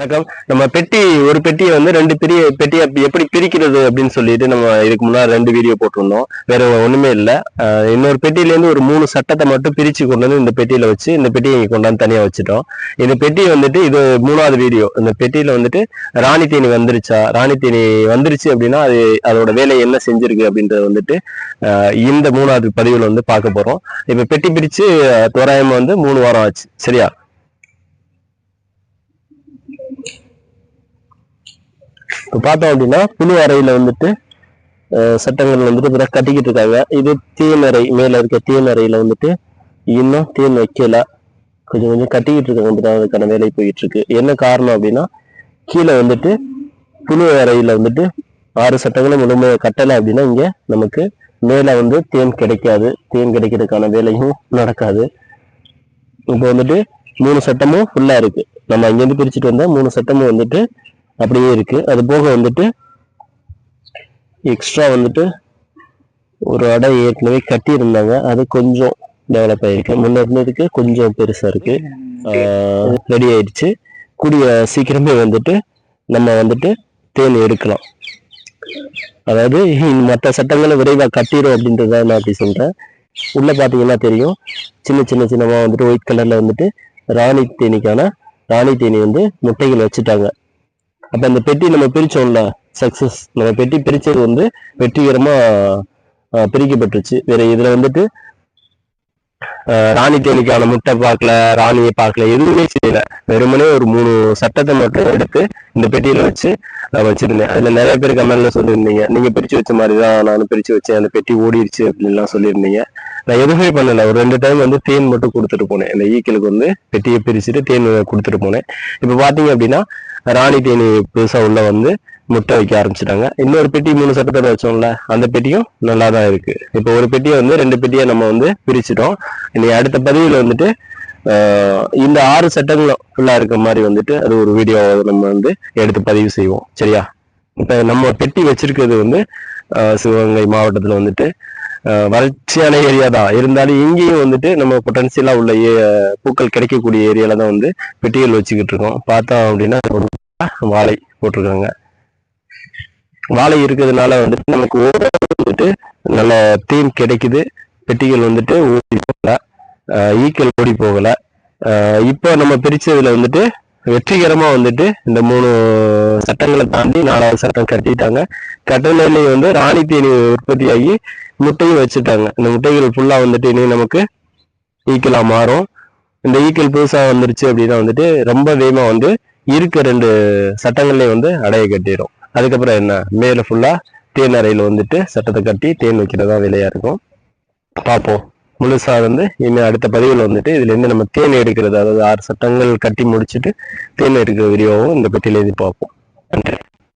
வணக்கம். நம்ம பெட்டி ஒரு பெட்டியை வந்து ரெண்டு பெரிய பெட்டியை எப்படி பிரிக்கிறது அப்படின்னு சொல்லிட்டு நம்ம இதுக்கு முன்னாடி ரெண்டு வீடியோ போட்டிருந்தோம். வேற ஒண்ணுமே இல்லை. இன்னொரு பெட்டியிலேருந்து ஒரு மூணு சட்டத்தை மட்டும் பிரிச்சு கொண்டு வந்து இந்த பெட்டியில வச்சு இந்த பெட்டியை இங்கே கொண்டாந்து தனியா வச்சுட்டோம். இந்த பெட்டி வந்துட்டு இது மூணாவது வீடியோ இந்த பெட்டியில வந்துட்டு ராணி தேனி வந்துருச்சா? ராணி தேனி வந்துருச்சு அப்படின்னா அது அதோட வேலை என்ன செஞ்சிருக்கு அப்படின்றத வந்துட்டு இந்த மூணாவது பதிவுல வந்து பார்க்க போறோம். இப்ப பெட்டி பிரிச்சு தோராயமா வந்து மூணு வாரம் ஆச்சு. சரியா? இப்போ பார்த்தோம் அப்படின்னா புழு அறையில் வந்துட்டு சட்டங்கள் வந்துட்டு இப்போ கட்டிக்கிட்டு இருக்காங்க. இது தீயணறை மேலே இருக்க தீயணறையில வந்துட்டு இன்னும் தீன் வைக்கல. கொஞ்சம் கொஞ்சம் கட்டிக்கிட்டு இருக்காங்க அதுக்கான வேலை போயிட்டு இருக்கு என்ன காரணம் அப்படின்னா கீழே வந்துட்டு புழு அறையில் வந்துட்டு ஆறு சட்டங்களும் முழுமையாக கட்டலை அப்படின்னா இங்கே நமக்கு மேலே வந்து தேன் கிடைக்காது. தேன் கிடைக்கிறதுக்கான வேலையும் நடக்காது. இப்போ வந்துட்டு மூணு சட்டமும் ஃபுல்லாக இருக்குது நம்ம இங்கேருந்து பிரிச்சுட்டு வந்தால் மூணு சட்டமும் வந்துட்டு அப்படியே இருக்குது அது போக வந்துட்டு எக்ஸ்ட்ரா வந்துட்டு ஒரு அடை ஏற்கனவே கட்டியிருந்தாங்க. அது கொஞ்சம் டெவலப் ஆகிருக்கு முன்ன இருந்ததுக்கு கொஞ்சம் பெருசாக இருக்குது ரெடி ஆயிடுச்சு. கூடிய சீக்கிரமே வந்துட்டு நம்ம வந்துட்டு தேன் எடுக்கலாம். அதாவது மற்ற சட்டங்களை விரைவாக கட்டிடும் அப்படின்றத நான் அப்படி சொல்கிறேன் உள்ளே பார்த்தீங்கன்னா தெரியும். சின்ன சின்ன சின்னமாக வந்துட்டு ஒயிட் கலரில் வந்துட்டு ராணி தேனிக்கான ராணி தேனி வந்து முட்டைகள் வச்சுட்டாங்க. அப்ப அந்த பெட்டி நம்ம பிரிச்சோம்ல சக்ஸஸ் நம்ம பெட்டி பிரிச்சது வந்து வெற்றிகரமா பிரிக்கப்பட்டுருச்சு. வேற இதுல வந்துட்டு ஆஹ், ராணி தேனிக்கான முட்டை பார்க்கல ராணியை பார்க்கல எதுவுமே செய்யல. வெறுமனே ஒரு மூணு சட்டத்தை மட்டும் எடுத்து இந்த பெட்டியில வச்சு நான் வச்சிருந்தேன். அதுல நிறைய பேர் கமெண்ட்ல சொல்லியிருந்தீங்க. நீங்க பிரிச்சு வச்ச மாதிரி தான் நானும் பிரிச்சு வச்சேன். அந்த பெட்டி ஓடிடுச்சு அப்படின்லாம் சொல்லியிருந்தீங்க. நான் எதுவுமே பண்ணல. ஒரு ரெண்டு டைம் வந்து தேன் மட்டும் கொடுத்துட்டு போனேன். இந்த ஈக்களுக்கு வந்து பெட்டியை பிரிச்சுட்டு தேன் கொடுத்துட்டு போனேன். இப்போ பாத்தீங்க அப்படின்னா ராணி தேனி புதுசா உள்ள வந்து முட்டை வைக்க ஆரம்பிச்சிட்டாங்க. இன்னொரு பெட்டி மூணு சட்டத்தோட வச்சோம்ல அந்த பெட்டியும் நல்லா தான் இருக்கு. இப்போ ஒரு பெட்டியை வந்து ரெண்டு பெட்டியை நம்ம வந்து பிரிச்சிட்டோம். இன்னைக்கு அடுத்த பதிவில் வந்துட்டு இந்த ஆறு சட்டங்களும் ஃபுல்லா இருக்க மாதிரி வந்துட்டு அது ஒரு வீடியோ நம்ம வந்து எடுத்து பதிவு செய்வோம். சரியா? இப்போ நம்ம பெட்டி வச்சிருக்கிறது வந்து சிவகங்கை மாவட்டத்தில் வந்துட்டு வறட்சியான ஏரியா தான். இருந்தாலும் இங்கேயும் வந்துட்டு நம்ம பொட்டன்சியலா உள்ள ஏ- பூக்கள் கிடைக்கக்கூடிய ஏரியால தான் வந்து பெட்டிகள் வச்சுக்கிட்டு இருக்கோம். பார்த்தோம் அப்படின்னா வாழை போட்டிருக்காங்க. வாழை இருக்கிறதுனால வந்துட்டு நமக்கு ஓரளவு வந்துட்டு நல்ல தீம் கிடைக்குது. பெட்டிகள் வந்துட்டு ஓடி போகல. ஈக்கள் ஓடி போகல. ஆஹ் இப்போ நம்ம பிரிச்சதுல வந்துட்டு வெற்றிகரமா வந்துட்டு இந்த மூணு சட்டங்களை தாண்டி நாலாவது சட்டம் கட்டிட்டாங்க. கட்டினதுலேயே வந்து ராணி தேனி உற்பத்தி ஆகி முட்டையும் வச்சுட்டாங்க. இந்த முட்டைகள் ஃபுல்லாக வந்துட்டு இனி நமக்கு ஈக்கலாக மாறும். இந்த ஈக்கள் புதுசாக வந்துருச்சு அப்படின்னா வந்துட்டு ரொம்ப வேகமாக வந்து இருக்க ரெண்டு சட்டங்களையும் வந்து அடைய கட்டிடும். அதுக்கப்புறம் என்ன? மேலே ஃபுல்லாக தேன் அறையில் வந்துட்டு சட்டத்தை கட்டி தேன் வைக்கிறதா விலையாக இருக்கும். பார்ப்போம். முழுசாக வந்து இனி அடுத்த பதிவில் வந்துட்டு இதுலேருந்து நம்ம தேன் எடுக்கிறது அதாவது ஆறு சட்டங்கள் கட்டி முடிச்சுட்டு தேன் எடுக்கிற வீடியோவும் இந்த பெட்டியில பார்ப்போம். நன்றி.